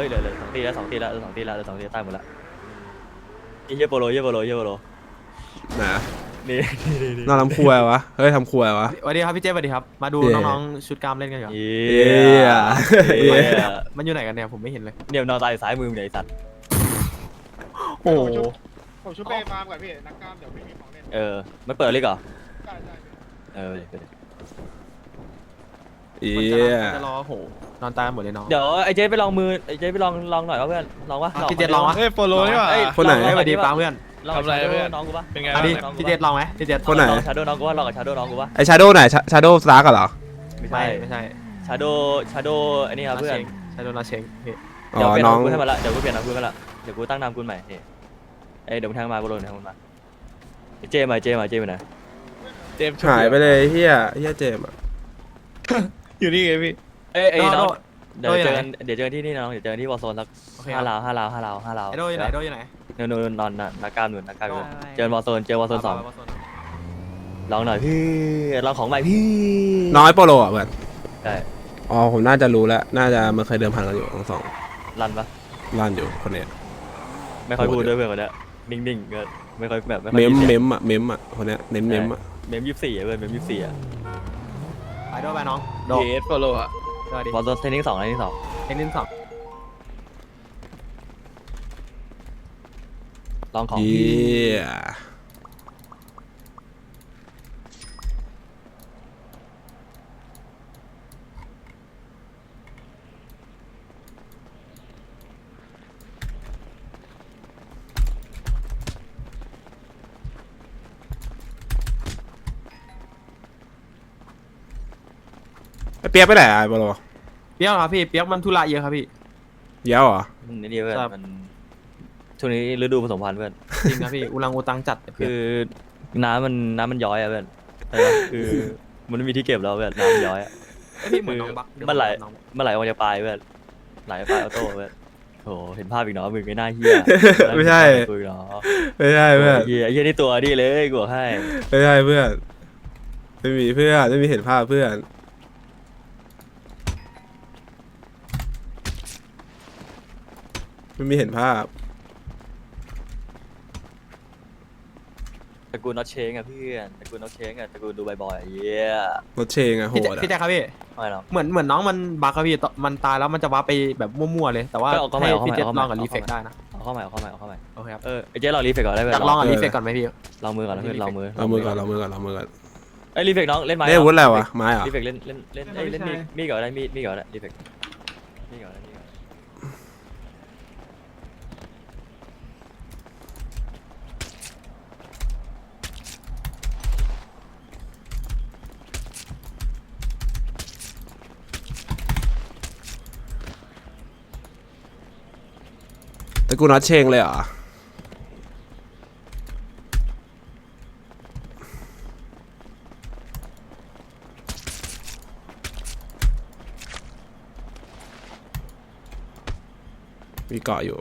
อ้ยเหลือเหลือสองตีแล้วสองตีแล้วเหลือสองตีแล้วเหลือสองตีตายหมดละไอ้เหี้ยโปโลเหี้ยโปโลเหี้ยโปโลนะนี่นี่นี่นี่นอนทำครัววะ เฮ้ยทำครัววะ สวัสดีครับพี่เจสวัสดีครับ มาดูเย้ น้องๆชุดกล้ามเล่นกันก่อนเหี้เหี้ยยเหี้ยมันอยู่ไหนกันเนี่ยผมไม่เห็นเลย เนี่ยนอนตายอยู่ซ้ายมือมึงเนี่ยไอ้สัตว์โอ้โหผมชุบเปฟาร์มก่อนพี่ นักกล้ามเดี๋ยวไม่มีของเล่นเออไม่เปิดเลยก่อได้ได้พี่เออเดี๋ยว เอีมันจะยมันจะรอโหนอนตายหมดเลยน้องเดี๋ยวไอ้เจ๊ไปลองมือไอ้เจ๊ไปลองลองหน่อยว่าเพื่อนลองวะอะพี่เจสลองวะเฮ้ยโปโลนี่หว่า เอ้ย คนไหนลองสวัสดีลปัองงเพื่อนลองทำอะไรชาโดเพื่อน น้องกูปะเป็นไงอะบ้างดิน้องพี่เจสลองไหมพี่เจสคนไหน ลองชาโดน้องกูว่าลองกับชาโดน้องกูปะไอชาโดว์ไหนชาโดว์สตาร์กันเหรอ ไม่ไม่ใช่ไม่ใช่ชาโดชาโดอันนี้ครับเพื่อนใช่โดนาเชงพี่อ๋เดี๋ยวอ เปลี่ยนน้นาองมกูให้มาละเดี๋ยวกูเปลี่ยนนามกูให้มาละเดี๋ยวกูตั้งนามกูใหม่เฮ้ยเอ้ยเดี๋ยวมึงทางมากูโดนทางมึงมาเจมาเจมาเจมาไหนเจมส์หายไปเลยเฮียเฮียเจมส์อะ อยู่นี่ไงพี่ เอ้ยไอ้โดน้องโดเดี๋ยวโดเจออยู่ไหนกันเดี๋ยวเจอกันที่นี่น้องเดี๋ยวเจอกันที่วอลโซนสักโอเคห้าครับลาวห้าลาวห้าลาวห้าลาวไอโดอยู่ไหนไอโดอยู่ไหนนู่นนู่นนอนน่ะนักกล้ามนู่นนักกล้ามนู่นโดเจอวอลโซนเจอวอลโซนสองไปไปไปลองหน่อยพี่ลองของใหม่พี่น้อยโปโลอะเพื่อนใช่อ๋อผมน่าจะรู้แล้ว น่าจะมันเคยเดิมพันกันอยู่ทั้งสองรันปะร้านอยู่คนเนี้ย ไม่ค่อยพูดด้วยเพื่อนคนเนี้ยนิ่งๆก็ไม่ค่อยแบบไม่ค่เมอยมมีเมเสียงมอะเมมอะคนเนี้ยเน้นเมมอะเมมยี่สิบสี่อะเพื่อนเมมยี่สิบสี่อะ ไปโดไปน้องโดเอสโปโลอะสวัสดีวอลโซนเทนนิสสองเทนนิสสองเอ็นนินสองลองของเฮีพี่ เปียกไปไหนอะไอโปโลเปียกครับพี่เปียกมันธุระเยอะครับพี่เหี้ยอะเหรอนี่เดียวเพื่อนครับ มันช่วงนี้ฤดูผสมพันธุ์เพื่อนจริงครับพี่อุลังอุตังจัดเปียกคือน้ำมันน้ำมันย้อยอะเพื่อนใช่ปะคือมันไม่มีที่เก็บแล้วเพื่อนน้ำมันย้อยอะ เอ้ยพี่เหมือนน้องบักมันไหล น้องเมื่อไหร่มันจะปลายเพื่อนไหลปลายออโต้เพื่อนโหเห็นภาพอีกเนาะมึงไม่น่าเฮียไม่ใช่คุยเนาะไม่ใช่เพื่อน เฮียเฮียนี่ตัวนี่เลยกูบอกให้ไม่ใช่เพื่อน ไม่มีเพื่อน ไม่มีเห็นภาพเพื่อน ไม่มีเห็นภาพ ตระกูลน็อตเชงอะเพื่อนตระกูลน็อตเชงอะตระกูลดูบอยๆอะเฮียรถเชงอะโหพี่แจ๊ดอะพี่แจ๊คครับพี่ ไม่หรอก เหมือนเหมือนน้องมันบักครับพี่ตมันตายแล้วมันจะวับไปแบบมั่วๆเลย แต่ว่าก็เอาเข้ามาให้เอาเข้ามาพี่เจสเอาลเข้าองมากับเอารีเข้ามาเฟกได้นะ เอาเข้ามาเอาเข้ามาเอาเข้ามาโอเคครับเออไอ้เจ๊เรารีเฟกก่อนได้ไหมอยากลองกับรีเฟกก่อนไหมพี่ ลองมือก่อนนะเพื่อนลองมือเรามือก่อนเรามือก่อนเรามือก่อนไอ้ยรีเฟกน้องเล่นไม้เล่นอาวุธอะไรวะไม้เหรอรีเฟกเล่นเล่นเล่นเอ้ยเล่นมีดมีดก่อนได้มีดมีดก่อนได้รีเฟก กูน็อตเชงเลยเหรอมีเกาะอยู่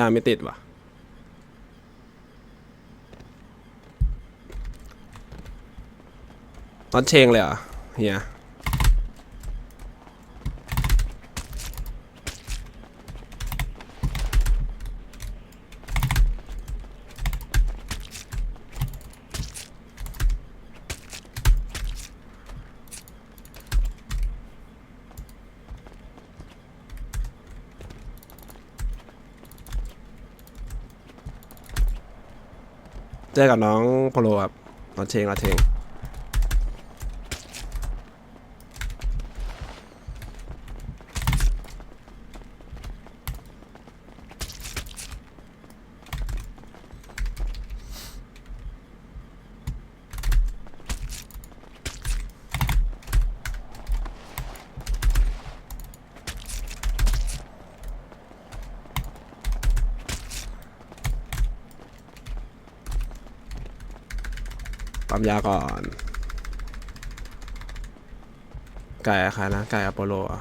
มัมยาไม่ติดว่ะ น็อตเชงเลยเหรอเฮีย เจอกับน้องโปโลครับน้องเชงน้องเชง ปั๊มยาก่อน ไก่อะใครนะ ไก่อโปโลอะ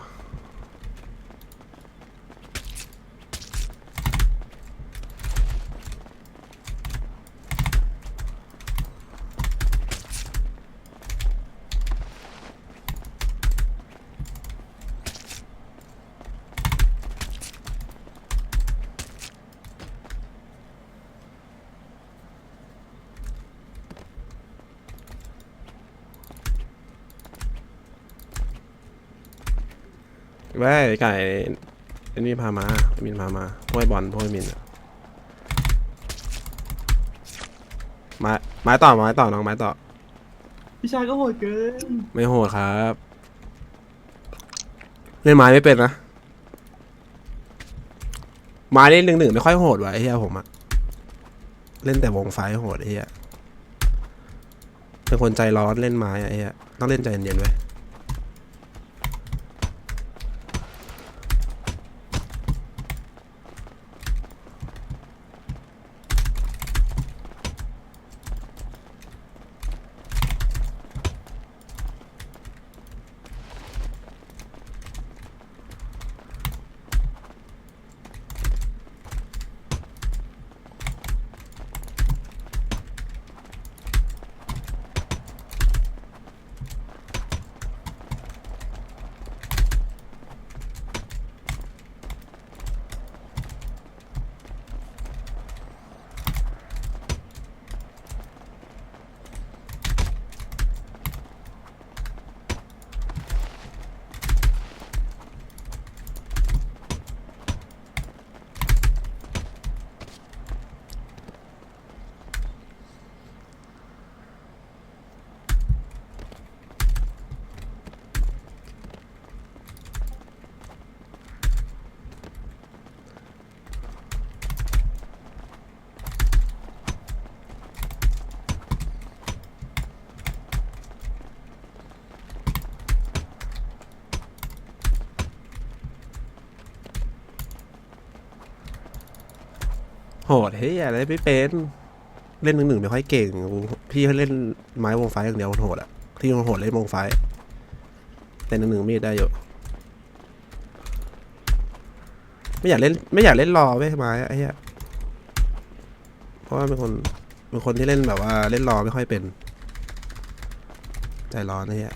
ไว้ไก่ไอ้นี่พามาไอ้มินพามาพวกไอ้บอลพวกไอ้มินอะไม้ไม้ต่อไม้ต่อน้องไม้ต่อ พี่ชายก็โหดเกิน ไม่โหดครับเล่นไม้ไม่เป็นนะไม้เล่นหนึ่งหนึ่งไม่ค่อยโหดว่ะไอ้เหี้ยผมอะเล่นแต่วงไฟโหดไอ้เหี้ยเป็นคนใจร้อนเล่นไม้อะไอ้เหี้ยต้องเล่นใจเย็นๆไว้ โหดเฮ้ยอะไรไม่เป็น เล่นหนึ่งหนึ่งไม่ค่อยเก่ง พี่เขาเล่นไม้วงไฟอย่างเดียวโหดอะที่โหดเล่นวงไฟ แต่หนึ่งหนึ่งมีดได้อยู่ไม่อยากเล่นไม่อยากเล่นรอไว้ยไม้ไอ้เหี้ยเพราะว่าเป็นคนเป็นคนที่เล่นแบบว่าเล่นรอไม่ค่อยเป็น ใจร้อนไอ้เหี้ย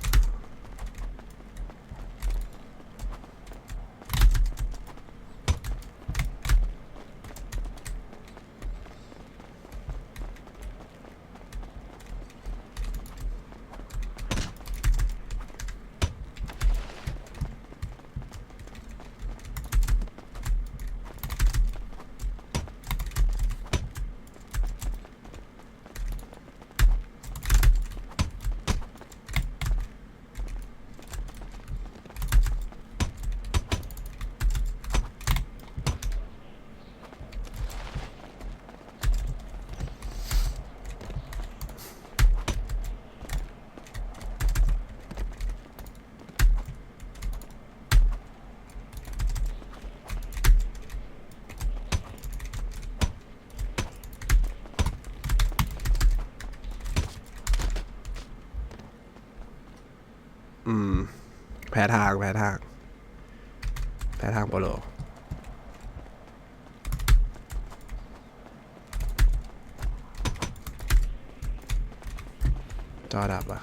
แพ้ทาง แพ้ทาง แพ้ทางโปโลจอดับอะ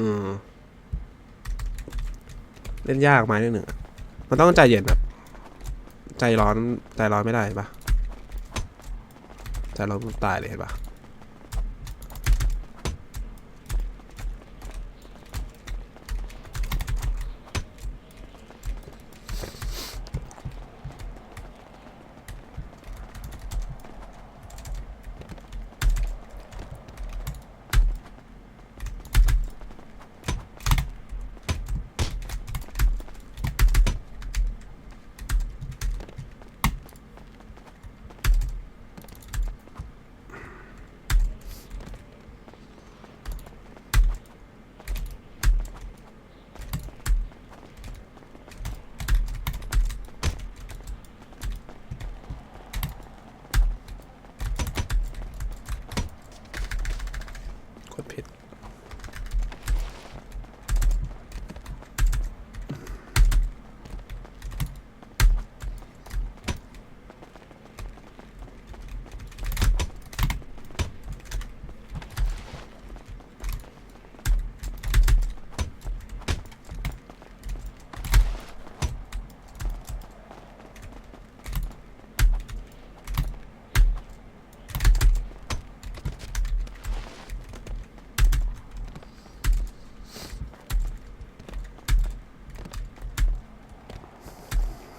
อืม เล่นยากไหมนิดหนึ่งมันต้องใจเย็นอะใจร้อนใจร้อนไม่ได้ปะใจร้อนตายเลยเห็นปะ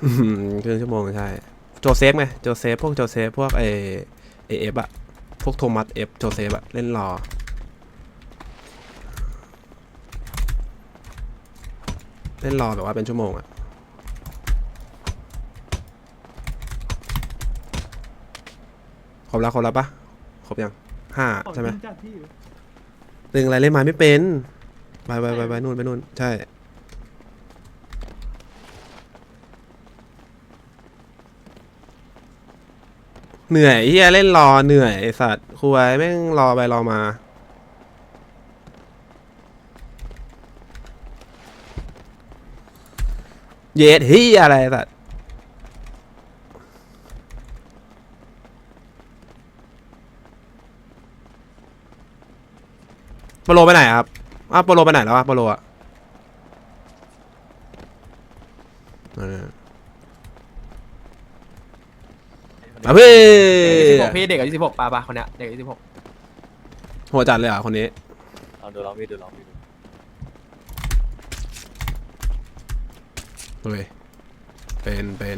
อืมครึ่งชั่วโมงใช่ โจเซฟไง โจเซฟ พวกโจเซฟ พวกเอเอฟอะพวกโทมัสเอฟ โจเซฟอะเล่นรอ เล่นรอแบบว่าเป็นชั่วโมงอะครบแล้วครบแล้วปะครบยังห้าใช่ไหมตึงอะไรเล่นไม้ไม่เป็น ไปไปไปไปนู่นไปนู่นใช่ เหนื่อยเฮียเล่นรอเหนื่อยไอสัตว์คุยแม่งรอไปรอมา เย็ดเฮียอะไรไอ้สัตว์โปโลไปไหนอะครับอ้าวโปโลไปไหนแล้วอะโปโลอะเออ เอาพี่สิบหกพี่เด็กอายุสิบหกปาปาคนเนี้ยเด็กอายุสิบหกหัวจัดเลยเหรอะคนนี้ลองดูลองดูดูลองดูดูเฮ้ยเป็นเป็น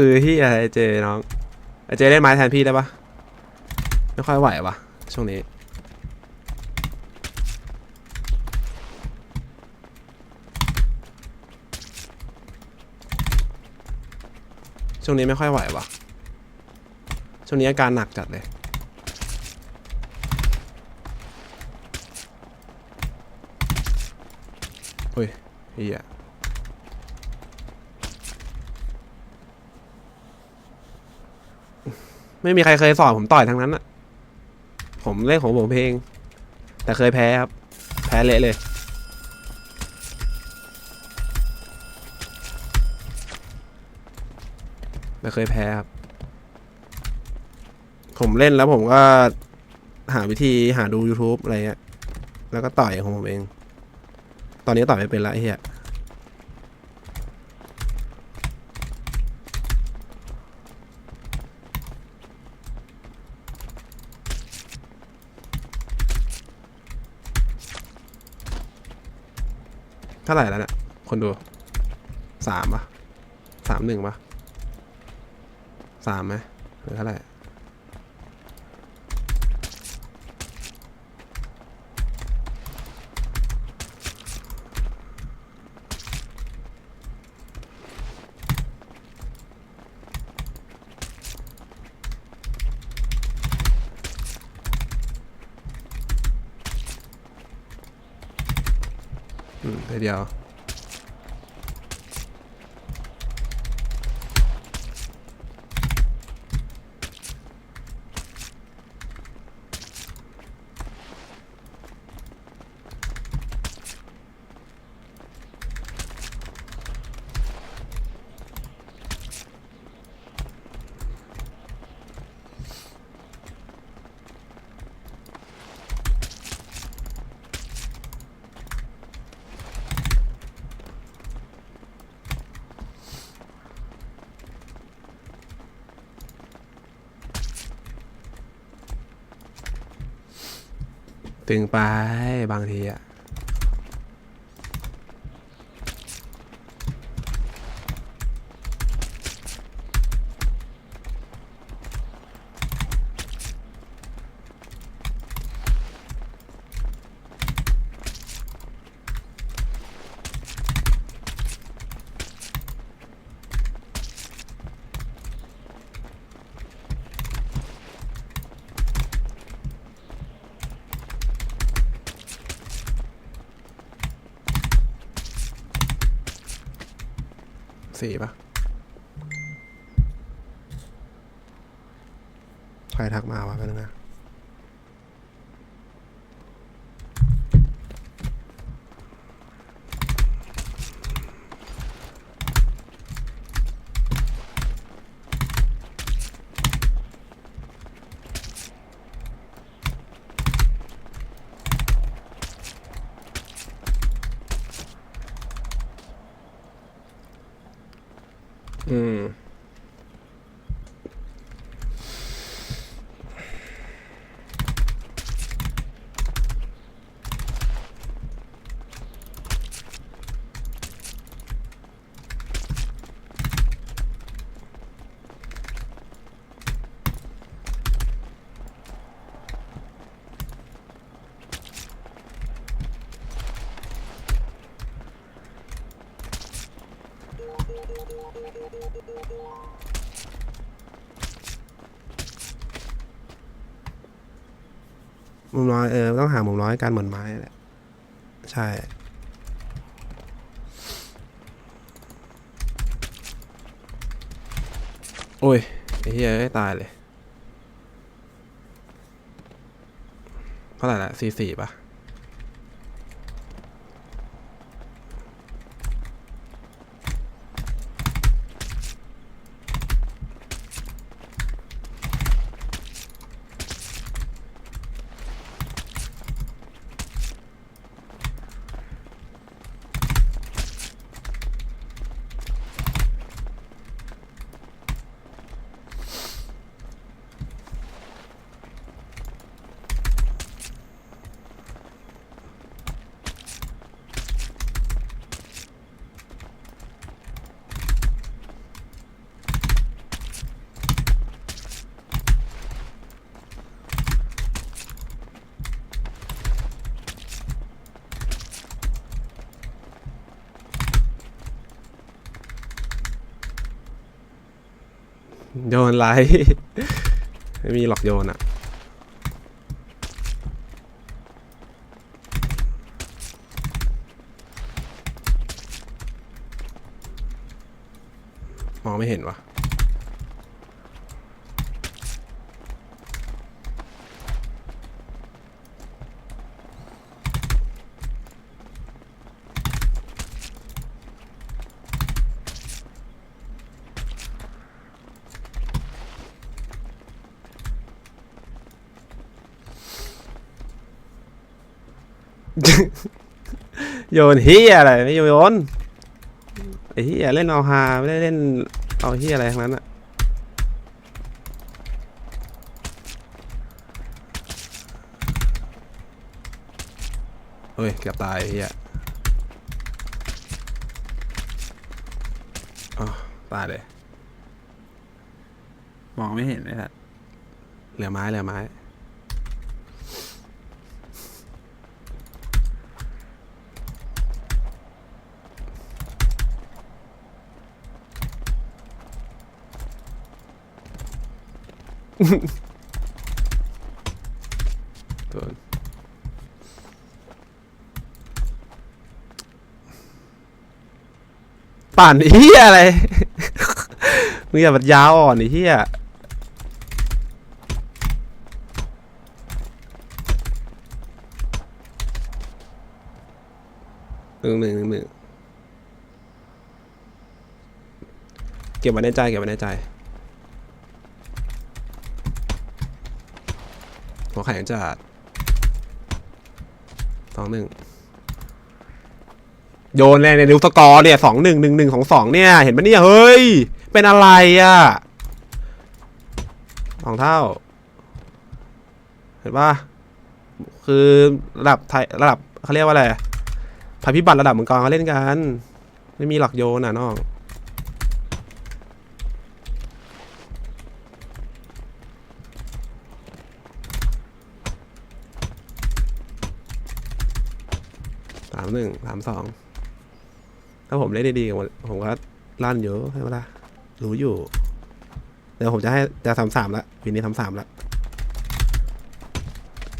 คือที่อะไรเจน้องไอเจเล่นไม้แทนพี่ได้ปะไม่ค่อยไหววะช่วงนี้ช่วงนี้ไม่ค่อยไหววะช่วงนี้อาการหนักจัดเลยเฮ้ยเฮีย ไม่มีใครเคยสอนผมต่อยทั้งนั้นอะผมเล่นของผมเพลงแต่เคยแพ้ครับ แพ้เละเลยไม่เคยแพ้ครับ ผมเล่นแล้วผมก็หาวิธีหาดู YouTube อะไรเงี้ย แล้วก็ต่อยของผมเอง ตอนนี้ต่อยไม่เป็นละเฮีย ท่าไหร่แล้วเนี่ย คนดูสามปะสามหนึ่งปะสามไหมหรือเท่าไหร่ อืม ตึงไปบางทีอะ สี่ปะใครทักมาวะเพื่อนนะ เออต้องหามุมน้อยการเหมือนไม้แหละใช่โอ้ยไอ้เหี้ยเอ้ตายเลยเท่าไหร่ละสี่สี่ป่ะ โยนไร ไม่มีหรอกโยนอะมองไม่เห็นวะ โยนเฮียอะไรไม่โยนไอ้เฮียเล่นเอาฮาไม่ได้เล่นเอาเฮียอะไรทั้งนั้นอะเฮ้ยเกือบตายไอ้เฮียอ๋อตายเลย มองไม่เห็นเลยครับเหลือไม้เหลือไม้ โดนปั่นไอ้เฮียอะไร มึงอย่าบัดยาวอ่อนไอ้เฮียหนึ่งหนึ่งหนึ่งหนึ่งเก็บไว้ในใจเก็บไว้ในใจ หัวแข็งจัดสองหนึ่งโยนเลยในนิวสกอร์เนี่ยสองหนึ่งหนึ่งหนึ่งของสองเนี่ย เห็นปะเนี่ย เฮ้ย เป็นอะไรอะสองเท่า เห็นปะคือระดับไทยระดับเขาเรียกว่าอะไรภัยพิบัติระดับมังกรเขาเล่นกัน ไม่มีหลักโยนอะน้องามหนึ่งสามสองถ้าผมเล่นดีๆผมก็ลั่นเยอะใช่ไหมล่ะรู้อยู่ เดี๋ยวผมจะให้จะสามสามละวินนี้สามสามละ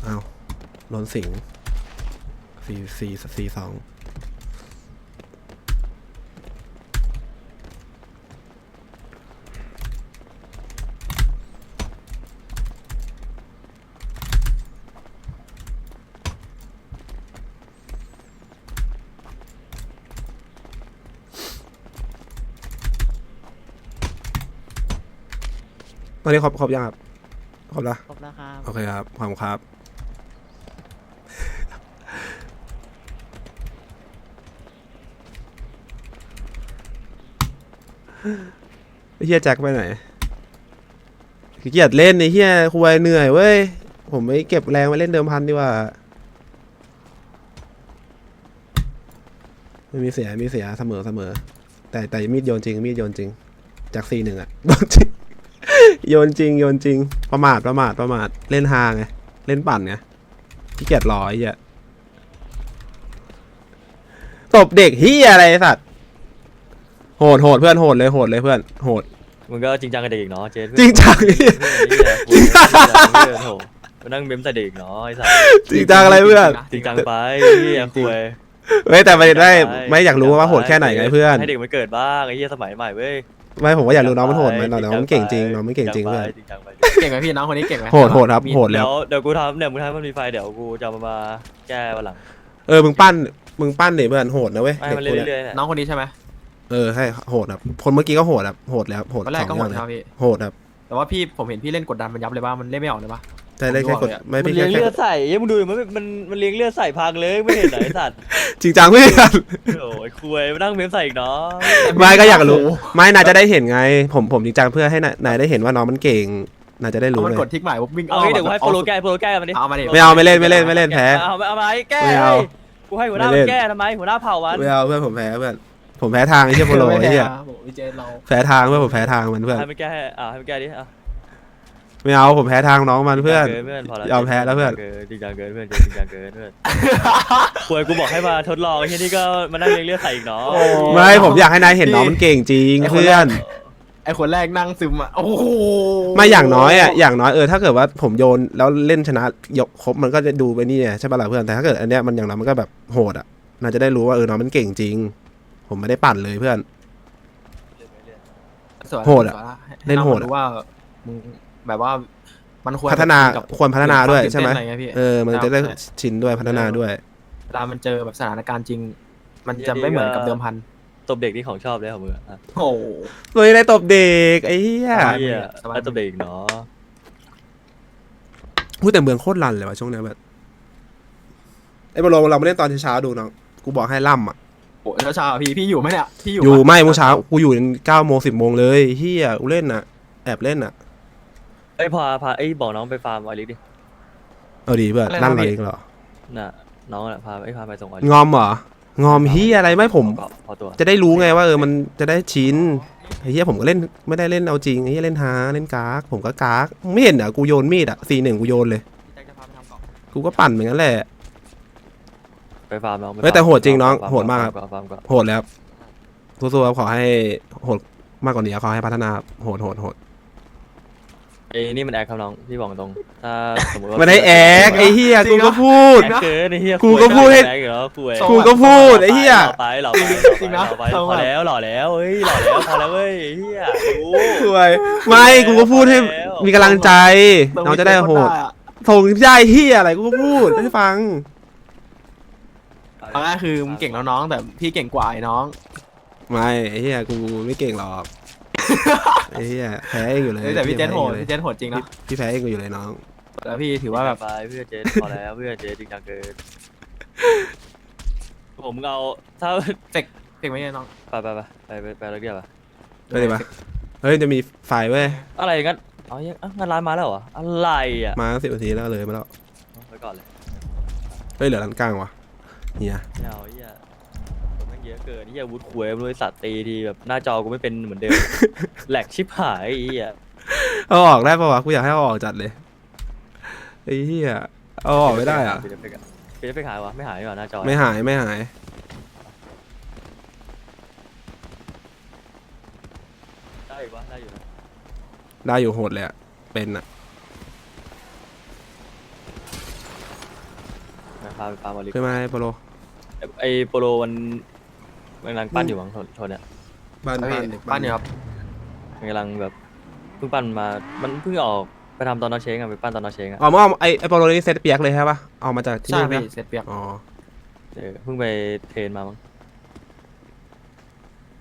เอาโดนสิงสี่สี่สี่สอง ตอนนี้ครบครบยังครับครบละครบแล้วครับโอเคครับขอบคุณครับ ไอ้เฮียแจ็คไปไหนขี้เกียจเล่นไอ้เฮียคุยเหนื่อยเว้ย ผมไม่เก็บแรงไว้เล่นเดิมพันดีกว่า ไม่มีเสียมีเสียเสมอเสมอ แต่แต่มีดโยนจริงมีดโยนจริง จากสี่หนึ่งอะโดนจริง โยนจริงโยนจริง ประมาทประมาทประมาทเล่นฮาไงเล่นปั่นไงขี้เกียจรอไอ้เหี้ยตบเด็กเฮียอะไรไอ้สัตว์โหดโหดเพื่อนโหดเลยโหดเลยเพื่อนโหด มึงก็จริงจังกับเด็กอีกเนาะเจสจริงจังเหี้ย จริงจังเพื่อนโถมานั่งเม้มใส่เด็กอีกเนาะไอ้สัสจริงจังอะไรเพื่อน จริงจังไปเฮียคุยเว้ยแต่ไม่ได้ไม่อยากรู้ว่าโหดแค่ไหนไงเพื่อน ให้เด็กมันเกิดบ้างไอ้เฮียสมัยใหม่เว้ย ไม่ผมว่าอยากรู้น้องมันโหดไหมน้องน้องมันเก่งจริงน้องมันเก่งจริงเพื่อนจริงจังไปเก่งไหมพี่น้องคนนี้เก่งไหมโหดโหดครับมีโหดแล้เดี๋วยวเดี๋ยวกูทำเนี่ยมึงทำมันมีไฟเดี๋ยวกูจะเอามามาแก้วันหลังเออมึงปั้นมึงปั้นเด็เพื่อนโหดนะเว้ยไม่เด็กมันคนเนี้ยเรื่อยๆเนี่ยน้องคนนี้ใช่ไหมเออให้โหดครับคนเมื่อกี้ก็โหดครับโหดแล้วโหดวันแรกสก็องหอมดย่างเลยครับพี่ โหดครับแต่ว่าพี่ผมเห็นพี่เล่นกดดันมันยับเลยว่ามันเล่นไม่ออกเลยปะ ใช่ได้แค่กดผมดูออกเลยอะไม่มันพี่เลี้ยงแค่เลือดใส่เฮ้ยมึงดูดิมันมันมันเลี้ยงเลือดใส่พังเลยไม่เห็นไหนไอ้สัตว์จริงจังเพื่อนโอ้ยคุยมานั่งเม้มใส่อีกเนาะไม่ก็อยากรู้ไม่นายจะได้เห็นไง ผมผมจริงจังเพื่อให้นายนายได้เห็นว่าน้องมันเก่งนายจะได้เอารู้มันไงกดทิกใหม่ปุ๊บวิ่งเอางี้เดี๋ยวกูให้โปรโลแก้โปรโลแก้มันดิเอามาดิไม่เอาไม่เล่นไม่เล่นไม่เล่นแพ้ เอาเอาไหมแก้ไม่เอากูให้หัวหน้าไม่เล่มันนแก้ทำไมหัวหน้าเผ่ามันไม่เอาเพื่อนผมแพ้เพื่อนผมแพ้ทางไอ้เหี้ยโปโลไอ้เหี้ยโอ้โหพี่เจนเราแพ้ทางเพื่อนผมแพ้ทางมันเพื่อนให้มันแก้ให้อ่าให้มันแก้ดิอะ ไม่เอาผมแพ้ทางน้องมันเพื่อนจริงจังเกินเพื่อนพอแล้วยอมแพ้แล้วเพื่อน จริงจังเกินเพื่อนจริงจังเกินเพื่อนป่วยกูบอกให้มาทดลองไอ้ที่นี่ก็มานั่งเลี้ยงเลือดใส่อีกเนาะไม่ผมอยากให้นายเห็นน้องมันเก่งจริงเพื่อน ไอคนแรกนั่งซึมอะโอ้โหไม่อย่างน้อยอะอย่างน้อยเออถ้าเกิดว่าผมโยนแล้วเล่นชนะยกครบมันก็จะดูไปนี่ไงใช่ปะล่ะเพื่อนแต่ถ้าเกิดอันเนี้ยมันอย่างน้อยมันก็แบบโหดอะน่าจะได้รู้ว่าเออน้องมันเก่งจริง ผมไม่ได้ปั่นเลยเพื่อนสวยโหดอะสวยละเล่นโหดอะรู้ว่ามึง แบบว่ามันควรพัฒนากับควรพัฒนาด้วยใช่ไหมตื่นเต้นอะไรเงี้ยพี่เออมันจะได้ชินด้วยพัฒนาด้วย เวลามันเจอแบบสถานการณ์จริง มันจะไม่เหมือนกับเดิมพันตบเด็กนี่ของชอบเลยของมึงอะโอ้โหเลยได้ตบเด็กไอ้เหี้ยใช่เฮียสบายไอ้ตบเด็กอีกเนาะพูดแต่เมืองโคตรรันเลยว่ะช่วงเนี้ยแบบไอ้บอลลงเรามาเล่นตอนเช้าๆดูน้องกูบอกให้ล่ำอะโอ้แล้วเช้าๆพี่พี่อยู่ไหมเนี่ยพี่อยู่อยู่ปะไม่เมื่อเช้ากูอยู่เก้าโมงสิบโมงเลยเฮียกูเล่นอะแอบเล่นอะ เอ้ยพาพาเอ้ยบอกน้องไปฟาร์มอลิกดิเอาดีเพื่อนนั่นอะไรอีกเหรอน่ะน้องน่ะพาไอ้ยพาไปส่งอลิงอมเหรองอมเฮียอะไรไม่ผมพอตัวจะได้รู้ไงว่าเออมันจะได้ชินไอ้เฮียผมก็เล่นไม่ได้เล่นเอาจริงไอ้เฮียเล่นฮาเล่นกากผมก็กากมึงไม่เห็นเหรอะกูโยนมีดอะสี่หนึ่งกูโยนเลยพี่แจ็คจะพาไปทำเกาะกูก็ปั่นเหมือนกันแหละ ไปฟาร์มน้องไปเฮ้ยแต่โหดจริงน้องฟาโหดมากครับฟาร์ฟาร์มก่อนโหดแล้วสู้ๆครับขอให้โหดมากกว่านี้ครับขอให้พัฒนาโหดโหดโหด ไอ้นี่มันแอคครับน้องพี่บอกตรงถ้าสมมติว่ามันให้แอกไอ้เฮียกูก็พูดแอคเกินไอ้เฮียกูก็พูดให้ แอคเหรอคุยกูก็พูดไอ้เฮียหล่อไปหล่อไปหล่อไปหล่อไปพอแล้วหล่อแล้วเฮ้ยหล่อแล้วพอแล้วเว้ยไอ้เฮียดูสวยไม่กูก็พูดให้มีกำลังใจน้องจะได้โหดอะส่งใจเฮียอะไรกูก็พูดให้ฟังเอาง่ายคือมึงเก่งแล้วน้องแต่พี่เก่งกว่าไอ้น้อง ไม่ไอ้เฮียกูไม่เก่งหรอก ไอ้เฮียแพ้เองอยู่เลยเฮ้ยแต่พี่เจนโหดแพ้พี่เจนโหดจริงเองนะอยู่เลยพี่แพ้เองอยู่เลยน้องแล้วพี่ถือว่าแบบไปเพื่อนเจนพอแล้วเพื่อนเจนจริงจังเกินผมเอาถ้าเก่งไหมเนี่ยน้องไปไปไปไปไปไปแล้วเดียวไปไปดิปะเฮ้ยจะมีไฟเว้ยอะไรงั้นอ๋อยังอะงานร้านมาแล้วเหรออะไรอะมาสิบนาทีแล้วเลยมาแล้วไปก่อนเลยเฮ้ยเหลือร้านกลางวะเฮียไม่เอาไอ้เหี้ยผมแม่งเยอะเกินไอ้เหี้ยวุฒิควยบริษัทตีทีแบบหน้าจอกูไม่เป็นเหมือนเดิม แหลกชิบหายไอ้เหี้ยเอาออกได้ปะวะกูอยากให้เอาออกจัดเลยไอ้เฮียเอาออกไม่ได้อะปิดเอฟเฟกต์อะปิดเอฟเฟกต์หายวะไม่หายหรอหน้าจอไม่หายไม่หาย ได้อยู่วะได้อยู่นะได้อยู่โหดเลยอะเป็นอะมาพาไปฟาร์มบอลลิขึ้นมาไอ้โปโลไอโปโลมัน มันกำลังปั้นอยู่มั้งชนชนเนี่ยบ้านครับพี่บ้านเนี่ยครับมันกำลังแบบเพิ่งปั้นมา มันเพิ่งออกไปทำตอนนอเชงอะไปปั้นตอนนอเชงอะอ๋อเมื่อเอาไอ้ไอ้โปโลนี่เซตเปียกเลยใช่ปะเอามาจากที่ใช่นู่นพี่ปะเสร็จเปียก อ๋อเออเพิ่งไปเทรนมามั้ง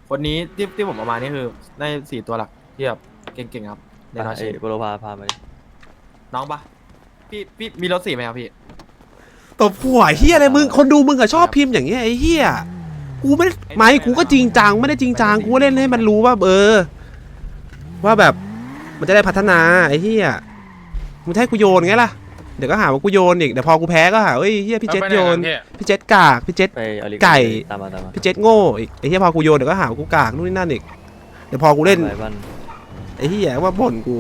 คนนี้ที่ที่ผมเอามานี่คือได้สี่ตัวหลักที่แบบเก่งๆครับในนาไอเชโปโลพาพามาดิน้องปะพี่พี่มีรถสี่ไหมครับพี่ ตบหัวเฮียอะไรมึงคนดูมึงอะชอบพิมพ์อย่างเงี้ยไอ้เฮีย กูไม่ได้ไม่กูก็จริงจังไม่ได้จริงจังกูก็เล่นให้มันรู้ว่าเออ ว่าแบบมันจะได้พัฒนาไอ้เฮียมึงจะให้กูโยนไงล่ะเดี๋ยวก็หาว่ากูโยนอีกเดี๋ยวพอกูแพ้ก็หาเอ้ยเฮียพี่เจษโยนพี่เจษกากพี่เจษ ไปเอาลิไก่ ตามมาตามมาพี่เจษโง่อีกไอ้เฮียพอกูโยนเดี๋ยวก็หาว่ากูกากนู่นนี่นั่นอีกเดี๋ยวพอกูเล่น ไปบ้าน ไอ้เฮียว่าบ่นกู